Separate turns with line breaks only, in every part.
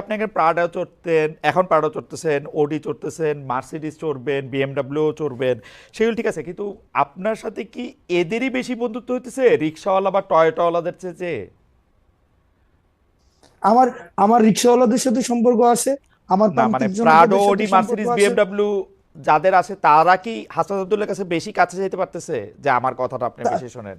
আপনি আগে প্রাডা চড়তেন এখন প্রাডা চড়তেছেন ওডি চড়তেছেন মার্সিডিস চড়বেন বিএমডাব্লিউ চড়বেন সেগুলো ঠিক আছে কিন্তু আপনার সাথে কি এদেরই বেশি বন্ধুত্ব হইতেছে রিক্সাওয়ালা বা টয়টাওয়ালাদের চেয়ে?
আমার আমার রিক্সাওয়ালাদের সাথে সম্পর্ক আছে আমার
মানে প্রাডো ওডি মার্সিডিস বিএমডাব্লিউ যাদের আছে তারা কি হাসান আব্দুল্লার কাছে বেশি কাছে যেতে পারতেছে? যে আমার কথাটা আপনি বেশি শোনেন।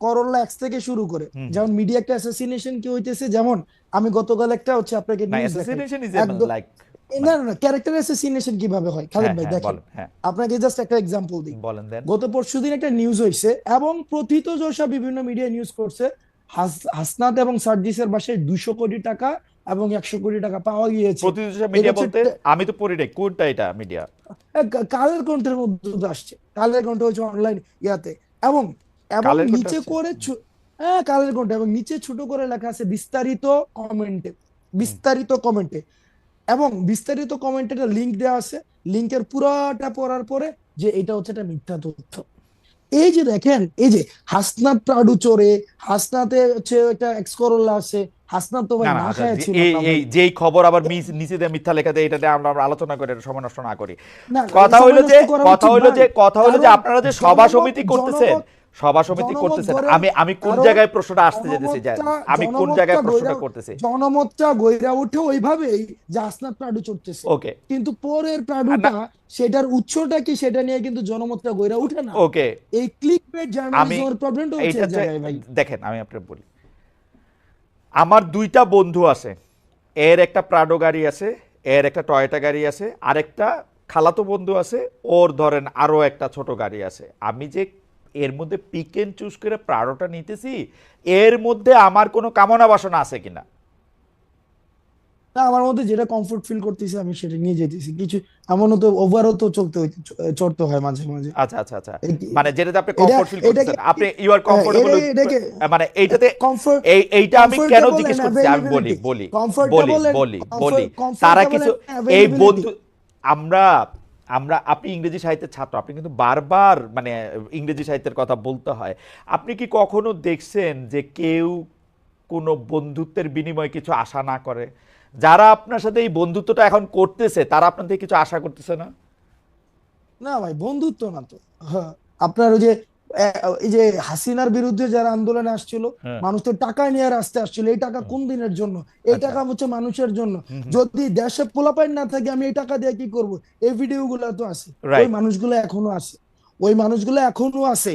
Corolla X থেকে শুরু করে। যেমন মিডিয়া একটা অ্যাসাসিনেশন কি হইতেছে? যেমন আমি গতকাল একটা হচ্ছে আপনাকে
না
নিউজ দেখাই।
অ্যাসাসিনেশন ইজ লাইক
না না ক্যারেক্টার অ্যাসাসিনেশন কীভাবে হয়? খালেদ ভাই দেখেন।
বলেন হ্যাঁ।
আপনাকে জাস্ট একটা এক্সাম্পল দিই। গত পরশুদিন একটা নিউজ হয়েছে এবং প্রথিত যশা বিভিন্ন মিডিয়া নিউজ করছে। হাস- হাসনাত এবং সার্জিসের বাসায় দুশো কোটি টাকা এবং একশো কোটি টাকা পাওয়া গিয়েছে।
মিডিয়া বলতে আমি তো পড়ি নাই কোনটা এটা মিডিয়া
কালের কণ্ঠের মধ্যে আসছে। কালের কণ্ঠ হচ্ছে অনলাইন ইয়াতে। এবং এবং নিচে করে হ্যাঁ কালের কণ্ঠ এবং নিচে ছোট করে লেখা আছে বিস্তারিত কমেন্টে বিস্তারিত কমেন্টে। এবং বিস্তারিত কমেন্টে একটা লিঙ্ক দেওয়া আছে লিঙ্কের পুরোটা পড়ার পরে যে এটা হচ্ছে একটা মিথ্যা তথ্য। এই যে দেখেন এই যে হাসনাত প্রাডু চোরে হাসনাতে হচ্ছে একটা এক্স করোলা আছে হাসনাত তো ভাই
না আচ্ছা,
খায় ছিল
এই এই যেই খবর আবার নিচে দিয়ে মিথ্যা লেখা দেয় এটা দিয়ে আমরা আলোচনা করে এটা সময় নষ্ট না করি। কথা হইল যে কথা হইল যে কথা হইল যে আপনারা যে সভা সমিতি করতেছেন সভা সমিতি করতেছেন আমি আমি কোন জায়গায় প্রশ্নটা আসতে যেতেছি আমি কোন জায়গায় প্রশ্নটা করতেছি?
জনমতটা গইরা উঠে ওইভাবেই যে আসনাত প্রাডু চড়তেছে।
ওকে।
কিন্তু পরের প্রাডুটা সেটার উৎসটা কি সেটা নিয়ে কিন্তু জনমতটা গইরা উঠে না।
ওকে।
এই ক্লিক বেট জার্নালিজমের প্রবলেমটা হচ্ছে এই জায়গায় ভাই।
দেখেন আমি আপনাকে বলি। আমার দুইটা বন্ধু আছে। এর একটা প্রাডো গাড়ি আছে এর একটা টয়োটা গাড়ি আছে আরেকটা খালাতো বন্ধু আছে ওর ধরেন আরও একটা ছোট গাড়ি আছে। আমি যে এর মধ্যে পিক এন্ড চুজ করে প্রাডোটা নিতেছি এর মধ্যে আমার কোনো কামনা বাসনা আছে কিনা?
না আমার মধ্যে যেটা কমফোর্ট ফিল করতেছি আমি সেটা নিয়ে যেতেছি। কিছু এমনও তো ওভারও তো চলতে চড়তে হয় মাঝে মাঝে।
আচ্ছা আচ্ছা আচ্ছা। মানে যেটাতে আপনি কমফোর্ট ফিল করতেছেন। আপনি ইউ আর কমফোর্টেবল মানে এইটাতে
কমফোর্ট
এই এইটা আমি কেন জিজ্ঞেস করছি আমি বলি বলি বলি বলি বলি তারা কিছু এই বন্ধু আমরা আমরা আপনি ইংরেজি সাহিত্যের ছাত্র আপনি কিন্তু বারবার মানে ইংরেজি সাহিত্যের কথা বলতে হয়। আপনি কি কখনো দেখছেন যে কেউ কোনো বন্ধুত্বের বিনিময়ে কিছু আশা না করে? যারা আপনার সাথে এই বন্ধুত্বটা এখন করতেছে তারা আপনার থেকে কিছু আশা করতেছে না?
না ভাই বন্ধুত্ব না তো। হ্যাঁ, আপনার ওই যে এই যে হাসিনার বিরুদ্ধে যারা আন্দোলনে আসছিল
হ্যাঁ।
মানুষ তো টাকা নিয়ে আসতে আসছিল। এই টাকা কোন দিনের জন্য? এই
আচ্ছা।
টাকা হচ্ছে মানুষের জন্য। যদি দেশে পোলাপাইন না থাকে আমি এই টাকা দিয়ে কি করব? এই ভিডিও গুলা তো আছে. ওই মানুষগুলো এখনও আছে। ওই মানুষগুলো এখনও আছে।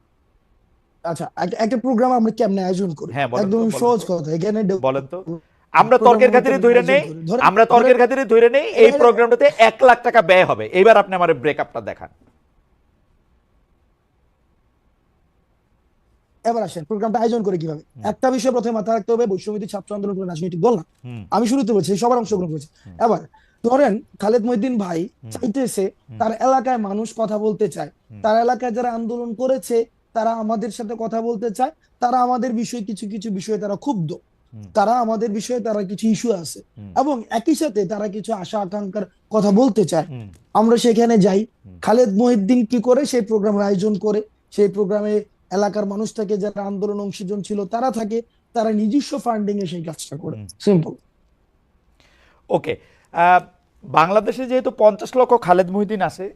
আচ্ছা একটা প্রোগ্রাম আমরা কেমনে আয়োজন করি?
হ্যাঁ,
একদম সহজ কথা এখানে
বলেন তো। আমরা তর্কের খাতিরে ধরে নেই আমরা তর্কের খাতিরে ধরে নেই এই প্রোগ্রামটাতে এক লাখ টাকা ব্যয় হবে। এবার আপনি আমার ব্রেকআপটা দেখান।
এবার আসেন প্রোগ্রামটা আয়োজন করে কীভাবে? একটা বিষয় প্রথমে মাথায় রাখতে হবে বৈষম্যবিধি ছাত্র আন্দোলন করে রাজনৈতিক দল না আমি শুরুতে বলছি সবার অংশগ্রহণ করেছে। এবার ধরেন খালেদ মহিদ্দিন ভাই চাইতেছে তার এলাকায় মানুষ কথা বলতে চায়। তার এলাকায় যারা আন্দোলন করেছে তারা আমাদের সাথে কথা বলতে চায় তারা আমাদের বিষয়ে কিছু কিছু বিষয়ে তারা ক্ষুব্ধ। তারা আমাদের বিষয়ে তারা কিছু ইস্যু আছে। এবং একই সাথে তারা কিছু আশা আকাঙ্ক্ষার কথা বলতে চায়। আমরা সেখানে যাই। খালেদ মহিদ্দিন কি করে? সেই প্রোগ্রামের আয়োজন করে। সেই প্রোগ্রামে এলাকার মানুষ থাকে যারা আন্দোলন অংশীজন ছিল তারা থাকে। তারা নিজস্ব ফান্ডিং এ সেই কাজটা করে। সিম্পল
ওকে আহ, বাংলাদেশে যেহেতু পঞ্চাশ লক্ষ খালেদ মহিদিন আছে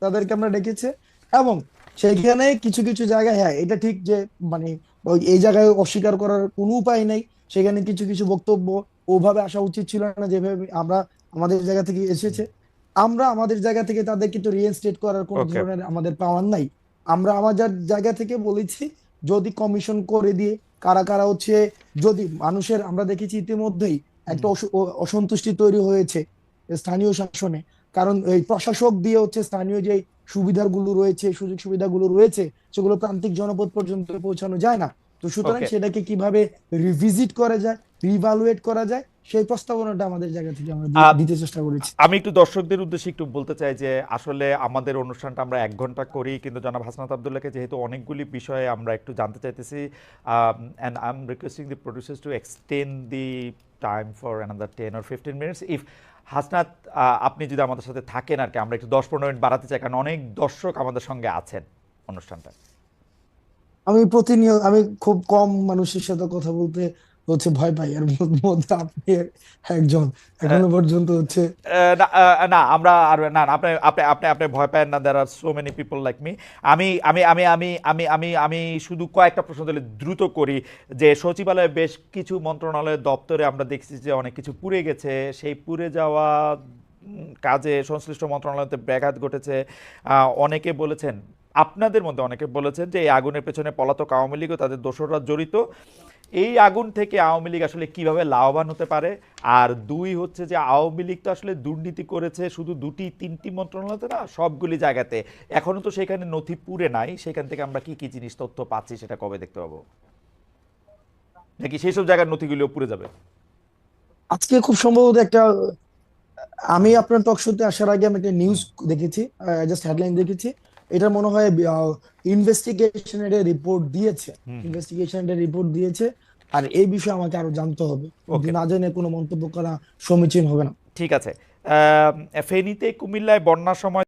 তাদেরকে আমরা ডেকেছে। এবং সেখানে কিছু কিছু জায়গায় হ্যাঁ এটা ঠিক যে মানে এই জায়গায় অস্বীকার করার কোনো উপায় নাই। সেখানে কিছু কিছু বক্তব্য ওভাবে আসা উচিত ছিল না যেভাবে আমরা আমাদের জায়গা থেকে এসেছে। আমরা আমাদের জায়গা থেকে তাদের কিন্তু রিইনস্টেট করার কোনো ধরনের আমাদের পাওয়ার নাই। আমরা আমাদের জায়গা থেকে বলেছি যদি কমিশন করে দিয়ে কারা কারা হচ্ছে যদি মানুষের আমরা দেখেছি ইতিমধ্যেই একটা অস- অসন্তুষ্টি তৈরি হয়েছে স্থানীয় শাসনে। কারণ এই প্রশাসক দিয়ে হচ্ছে স্থানীয় যে সুবিধাগুলো রয়েছে সুযোগ সুবিধাগুলো রয়েছে সেগুলো প্রান্তিক জনপদ পর্যন্ত পৌঁছানো যায় না। তো সুতরাং সেটাকে কীভাবে রিভিজিট করা যায় রিভালুয়েট করা যায় সেই প্রস্তাবনাটা আমাদের জায়গা থেকে আমরা দিতে চেষ্টা করেছি।
আমি একটু দর্শকদের উদ্দেশ্যে একটু বলতে চাই যে আসলে আমাদের অনুষ্ঠানটা আমরা এক ঘণ্টা করি কিন্তু জনাব হাসনাত আবদুল্লাহকে যেহেতু অনেকগুলি বিষয়ে আমরা একটু জানতে চাইতেছি and I am requesting the producers to extend the time for another ten or fifteen minutes if Hasnat আপনি যদি আমাদের সাথে থাকেন আর কি, আমরা একটু দশ পনেরো মিনিট বাড়াতে চাই, কারণ অনেক দর্শক আমাদের সঙ্গে আছেন অনুষ্ঠানটা
আমি প্রতিনিয়ত, আমি খুব কম মানুষের সাথে কথা বলতে হচ্ছে ভয় পাই আর মধ্যে আপনি একজন। এখনও পর্যন্ত হচ্ছে
না আমরা আর না আপনি আপনি আপনি আপনি ভয় পায় না there are so many people like me আমি আমি আমি আমি আমি আমি আমি শুধু কয়েকটা প্রশ্ন দিলে দ্রুত করি যে সচিবালয়ে বেশ কিছু মন্ত্রণালয়ের দপ্তরে আমরা দেখছি যে অনেক কিছু পুড়ে গেছে। সেই পুড়ে যাওয়া কাজে সংশ্লিষ্ট মন্ত্রণালয়তে ব্যাঘাত ঘটেছে। আহ, অনেকে বলেছেন আপনাদের মধ্যে অনেকে বলেছেন যে এই আগুনের পেছনে পলাতক আওয়ামী লীগ ও তাদের দোসররা জড়িত। এই আগুন থেকে আওয়ামী লীগ আসলে কীভাবে লাভবান হতে পারে? আর দুই হচ্ছে যে আওয়ামী লীগ তো আসলে দুর্নীতি করেছে শুধু দুটি, তিনটি মন্ত্রণালয়তে না, সবগুলি জায়গাতে। এখনও তো সেখানে নথি পুরে নাই। সেখান থেকে আমরা কি কি জিনিস তথ্য পাচ্ছি সেটা কবে দেখতে পাবো? নাকি সেই সব জায়গার নথিগুলিও পুড়ে যাবে?
আজকে খুব সম্ভবত একটা, আমি আপনার টক শোতে আসার আগে আমি একটা নিউজ দেখেছি জাস্ট হেডলাইন দেখেছি। এটা মনে হয় ইনভেস্টিগেশনের রিপোর্ট দিয়েছে। ইনভেস্টিগেশনের রিপোর্ট দিয়েছে। আর এই বিষয়ে আমাকে আরও জানতে হবে. না জেনে কোনো মন্তব্য করা সমীচীন হবে না।
ঠিক আছে। আহ, ফেনীতে কুমিল্লায় বন্যার সময়